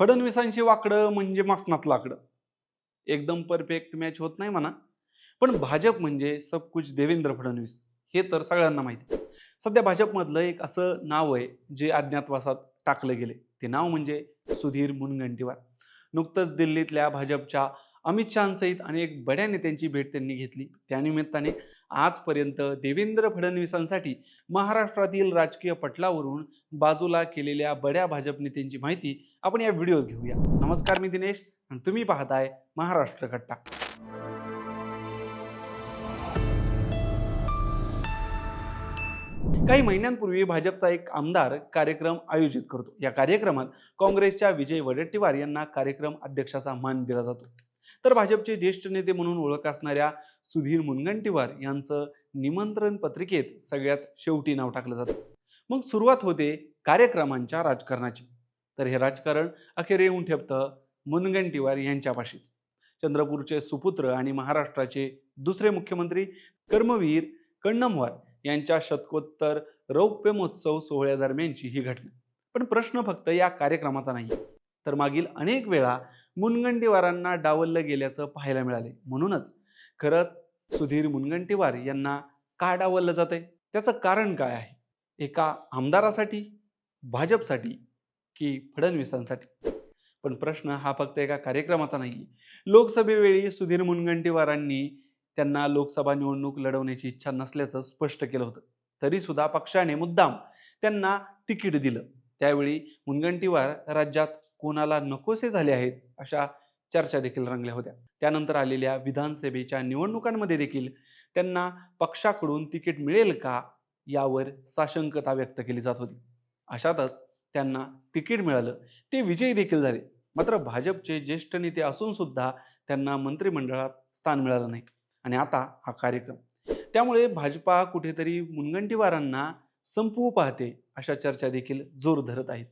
फडणवीसांशी वाकडं म्हणजे मसनात लाकडं. एकदम परफेक्ट मॅच होत नाही म्हणा. पण भाजप म्हणजे सब कुछ देवेंद्र फडणवीस हे तर सगळ्यांना माहिती आहे. सध्या भाजपमधलं एक असं नाव आहे जे अज्ञातवासात टाकलं गेले. ते नाव म्हणजे सुधीर मुनगंटीवार. नुकतंच दिल्लीतल्या भाजपच्या अमित शहासहित अनेक बड्या नेत्यांची भेट त्यांनी घेतली. त्यानिमित्ताने आजपर्यंत देवेंद्र फडणवीसांसाठी महाराष्ट्रातील राजकीय पटलावरून बाजूला केलेल्या बड्या भाजप नेत्यांची माहिती आपण या व्हिडिओत घेऊया. नमस्कार मी दिनेश आणि तुम्ही पाहताय महाराष्ट्र कट्टा काही महिन्यांपूर्वी भाजपचा एक आमदार कार्यक्रम आयोजित करतो. या कार्यक्रमात काँग्रेसच्या विजय वडेट्टीवार यांना कार्यक्रम अध्यक्षाचा मान दिला जातो. तर भाजपचे ज्येष्ठ नेते म्हणून ओळख असणाऱ्या सुधीर मुनगंटीवार यांचं निमंत्रण पत्रिकेत सगळ्यात शेवटी नाव टाकलं जातं. मग सुरुवात होते कार्यक्रमांच्या राजकारणाची. तर हे राजकारण अखेर येऊन ठेपतं मुनगंटीवार यांच्यापाशीच. चंद्रपूरचे सुपुत्र आणि महाराष्ट्राचे दुसरे मुख्यमंत्री कर्मवीर कण्णमवार यांच्या शतकोत्तर रौप्य महोत्सव सोहळ्यादरम्यानची ही घटना. पण प्रश्न फक्त या कार्यक्रमाचा नाही. तर मागील अनेक वेळा मुनगंटीवारांना डावललं गेल्याचं पाहायला मिळाले. म्हणूनच खरंच सुधीर मुनगंटीवार यांना का डावललं जातंय? त्याचं कारण काय आहे? एका आमदारासाठी भाजपसाठी की फडणवीसांसाठी? पण प्रश्न हा फक्त एका कार्यक्रमाचा नाही लोकसभेवेळी सुधीर मुनगंटीवारांनी त्यांना लोकसभा निवडणूक लढवण्याची इच्छा नसल्याचं स्पष्ट केलं होतं. तरी सुद्धा पक्षाने मुद्दाम त्यांना तिकीट दिलं. त्यावेळी मुनगंटीवार राज्यात कोणाला नकोसे झाले आहेत अशा चर्चा देखील रंगल्या होत्या. त्यानंतर आलेल्या विधानसभेच्या निवडणुकांमध्ये देखील त्यांना पक्षाकडून तिकीट मिळेल का यावर साशंकता व्यक्त केली जात होती. अशातच त्यांना तिकीट मिळालं. ते विजयी देखील झाले. मात्र भाजपचे ज्येष्ठ नेते असून सुद्धा त्यांना मंत्रिमंडळात स्थान मिळालं नाही. आणि आता हा कार्यक्रम. त्यामुळे भाजपा कुठेतरी मुनगंटीवारांना संपवू पाहते अशा चर्चा देखील जोर धरत आहेत.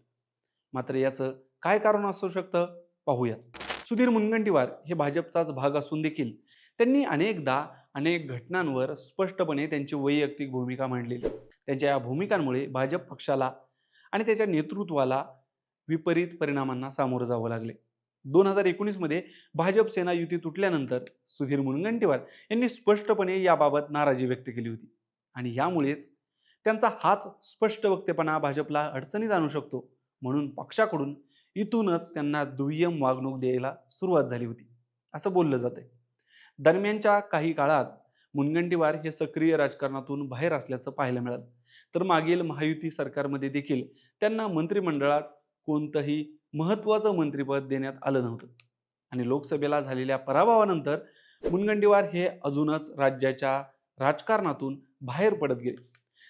मात्र याचं काय कारण असू शकतं? पाहूयात सुधीर मुनगंटीवार हे भाजपचाच भाग असून देखील त्यांनी अनेकदा अनेक घटनांवर स्पष्टपणे त्यांची वैयक्तिक भूमिका मांडलेली. त्यांच्या या भूमिकांमुळे भाजप पक्षाला आणि त्याच्या नेतृत्वाला विपरीत परिणामांना सामोरं जावं लागले. दोन हजार एकोणीसमध्ये भाजप सेना युती तुटल्यानंतर सुधीर मुनगंटीवार यांनी स्पष्टपणे याबाबत नाराजी व्यक्त केली होती. आणि यामुळेच त्यांचा हाच स्पष्ट वक्तेपणा भाजपला अडचणीत आणू शकतो म्हणून पक्षाकडून इथूनच त्यांना दुय्यम वागणूक द्यायला सुरुवात झाली होती. असं बोललं जातंय. दरम्यानच्या काही काळात मुनगंटीवार हे सक्रिय राजकारणातून बाहेर असल्याचं पाहायला मिळालं. तर मागील महायुती सरकारमध्ये देखील त्यांना मंत्रिमंडळात कोणतंही महत्त्वाचं मंत्रिपद देण्यात आलं नव्हतं. आणि लोकसभेला झालेल्या पराभवानंतर मुनगंटीवार हे अजूनच राज्याच्या राजकारणातून बाहेर पडत गेले.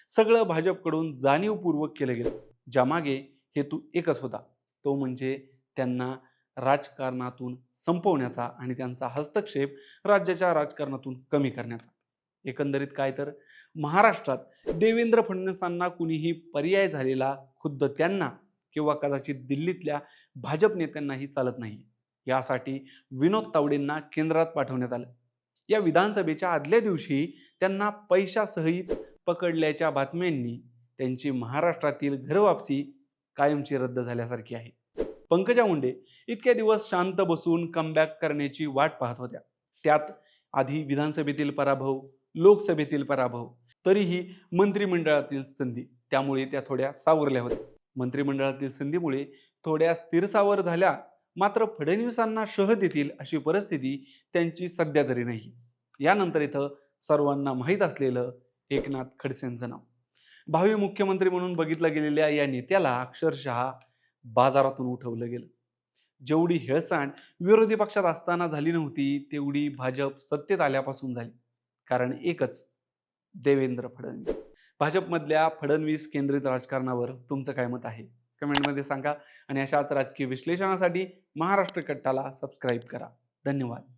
सगळं भाजपकडून जाणीवपूर्वक केलं गेलं. ज्यामागे हेतू एकच होता. तो म्हणजे त्यांना राजकारणातून संपवण्याचा आणि त्यांचा हस्तक्षेप राज्याच्या राजकारणातून कमी करण्याचा. एकंदरीत काय तर? महाराष्ट्रात देवेंद्र फडणवीसांना कुणीही पर्याय झालेला खुद्द त्यांना किंवा कदाचित दिल्लीतल्या भाजप नेत्यांनाही चालत नाही. यासाठी विनोद तावडेंना केंद्रात पाठवण्यात आलं. या विधानसभेच्या आदल्या दिवशी त्यांना पैशासहित पकडल्याच्या बातम्यांनी त्यांची महाराष्ट्रातील घरवापसी कायमची रद्द झाल्यासारखी आहे. पंकजा मुंडे इतके दिवस शांत बसून कमबॅक करण्याची वाट पाहत होत्या. त्यात आधी विधानसभेतील पराभव लोकसभेतील पराभव तरीही मंत्रिमंडळातील संधी त्यामुळे त्या थोड्या सावरल्या होत्या. मंत्रिमंडळातील संधीमुळे थोड्या स्थिरसावर झाल्या मात्र फडणवीसांना शह देतील अशी परिस्थिती त्यांची सध्या तरी नाही. यानंतर इथं सर्वांना माहीत असलेलं एकनाथ खडसेंचं नाव. भावी मुख्यमंत्री म्हणून बघितल्या गेलेल्या या नेत्याला अक्षरशः बाजारातून उठवलं गेलं. जेवढी हेळसांड विरोधी पक्षात असताना झाली नव्हती तेवढी भाजप सत्तेत आल्यापासून झाली. कारण एकच देवेंद्र फडणवीस. भाजपमधल्या फडणवीस केंद्रित राजकारणावर तुमचं काय मत आहे? कमेंटमध्ये सांगा आणि अशाच राजकीय विश्लेषणासाठी महाराष्ट्र कट्टाला सबस्क्राईब करा. धन्यवाद.